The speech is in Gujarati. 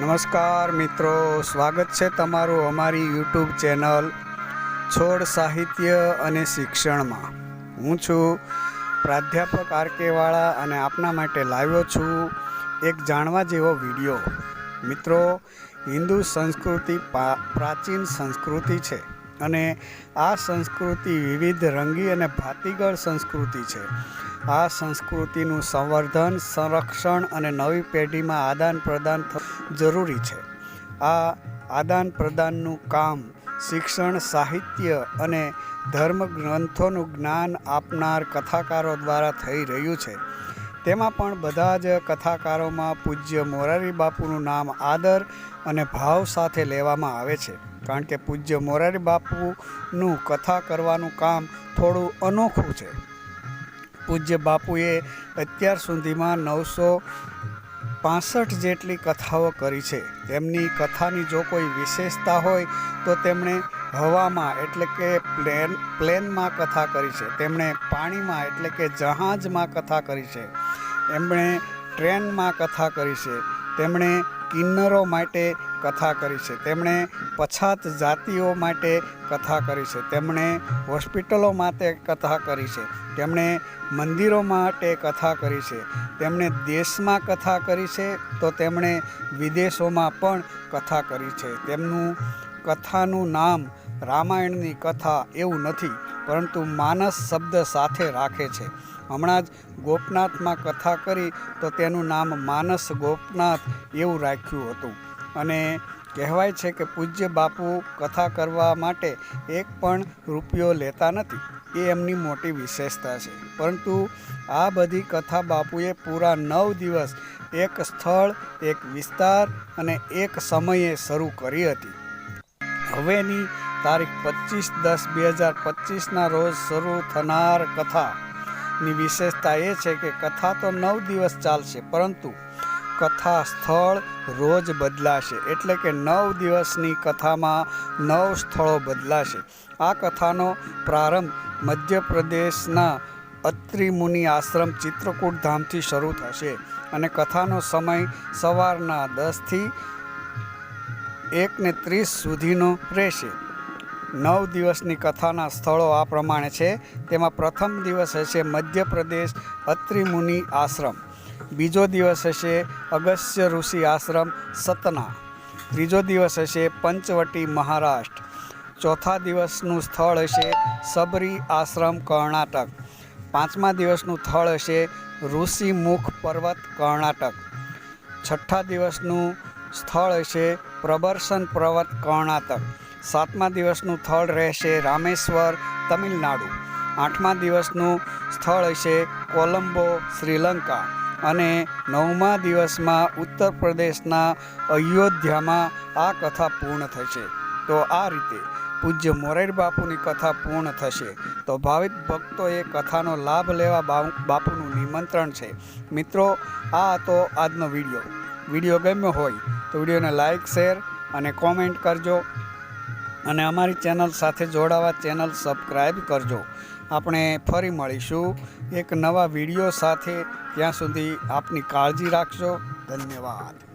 નમસ્કાર મિત્રો, સ્વાગત છે તમારું અમારી યુટ્યુબ ચેનલ છોડ સાહિત્ય અને શિક્ષણમાં. હું છું પ્રાધ્યાપક આરકેવાળા અને આપના માટે લાવ્યો છું એક જાણવા જેવો વીડિયો. મિત્રો, હિન્દુ સંસ્કૃતિ પ્રાચીન સંસ્કૃતિ છે. અને આ સંસ્કૃતિ વિવિધ રંગી અને ભાતીગળ સંસ્કૃતિ છે. આ સંસ્કૃતિનું સંવર્ધન, સંરક્ષણ અને નવી પેઢીમાં આદાન પ્રદાન જરૂરી છે. આ આદાન પ્રદાનનું કામ શિક્ષણ, સાહિત્ય અને ધર્મ ગ્રંથોનું જ્ઞાન આપનાર કથાકારો દ્વારા થઈ રહ્યું છે. તેમાં પણ બધા જ કથાકારોમાં પૂજ્ય મોરારી બાપુનું નામ આદર અને ભાવ સાથે લેવામાં આવે છે. કારણ કે પૂજ્ય મોરારી બાપુનું કથા કરવાનું કામ થોડું અનોખું છે. પૂજ્ય બાપુએ અત્યાર સુધીમાં નવસો પાસઠ જેટલી કથાઓ કરી છે. તેમની કથાની જો કોઈ વિશેષતા હોય તો તેમણે હવામાં, એટલે કે પ્લેન, પ્લેનમાં કથા કરી છે. તેમણે પાણીમાં, એટલે કે જહાજમાં કથા કરી છે. એમણે ટ્રેનમાં કથા કરી છે. તેમણે કિન્નરો માટે કથા કરી છે. તેમણે પછાત જાતિઓ માટે કથા કરી છે. તેમણે હોસ્પિટલો માટે કથા કરી છે. તેમણે મંદિરો માટે કથા કરી છે. તેમણે દેશમાં કથા કરી છે, તો તેમણે વિદેશોમાં પણ કથા કરી છે. તેમનું કથાનું નામ રામાયણની કથા એવું નથી, પરંતુ માનસ શબ્દ સાથે રાખે છે. હમણાં જ ગોપનાથમાં કથા કરી તો તેનું નામ માનસ ગોપનાથ એવું રાખ્યું હતું. અને કહેવાય છે કે પૂજ્ય બાપુ કથા કરવા માટે એક પણ રૂપિયો લેતા નથી. એ એમની મોટી વિશેષતા છે. પરંતુ આ બધી કથા બાપુએ પૂરા નવ દિવસ એક સ્થળ, એક વિસ્તાર અને એક સમયે શરૂ કરી હતી. હવેની તારીખ પચીસ દસ બે હજાર પચીસના રોજ શરૂ થનાર કથાની વિશેષતા એ છે કે કથા તો નવ દિવસ ચાલશે, પરંતુ કથા સ્થળ રોજ બદલાશે. એટલે કે નવ દિવસની કથામાં નવ સ્થળો બદલાશે. આ કથાનો પ્રારંભ મધ્યપ્રદેશના અત્રિમુનિ આશ્રમ ચિત્રકૂટ ધામથી શરૂ થશે અને કથાનો સમય સવારના દસથી એકને ત્રીસ સુધીનો રહેશે. નવ દિવસની કથાના સ્થળો આ પ્રમાણે છે. તેમાં પ્રથમ દિવસ હશે મધ્યપ્રદેશ અત્રિમુનિ આશ્રમ. બીજો દિવસ હશે અગસ્ત્ય ઋષિ આશ્રમ, સતના. ત્રીજો દિવસ હશે પંચવટી મહારાષ્ટ્ર. ચોથા દિવસનું સ્થળ હશે સબરી આશ્રમ, કર્ણાટક. પાંચમા દિવસનું સ્થળ હશે ઋષિમુખ પર્વત, કર્ણાટક. છઠ્ઠા દિવસનું સ્થળ હશે પ્રબર્શન પર્વત કર્ણાટક. સાતમા દિવસનું સ્થળ રહેશે રામેશ્વર, તમિલનાડુ. આઠમા દિવસનું સ્થળ હશે કોલંબો, શ્રીલંકા. અને નવમા દિવસમાં ઉત્તર પ્રદેશના અયોધ્યામાં આ કથા પૂર્ણ થશે. તો આ રીતે પૂજ્ય મોરારી બાપુની કથા પૂર્ણ થશે. તો ભાવિક ભક્તોએ કથાનો લાભ લેવા બાપુનું નિમંત્રણ છે. મિત્રો, આ હતો આજનો વીડિયો. વીડિયો ગમ્યો હોય તો વિડીયોને લાઇક શેર અને કોમેન્ટ કરજો. અને અમારી ચેનલ સાથે જોડાવા ચેનલ સબસ્ક્રાઈબ કરજો. આપણે ફરી મળીશું એક નવા વીડિયો સાથે. ત્યાં સુધી આપની કાળજી રાખજો. ધન્યવાદ.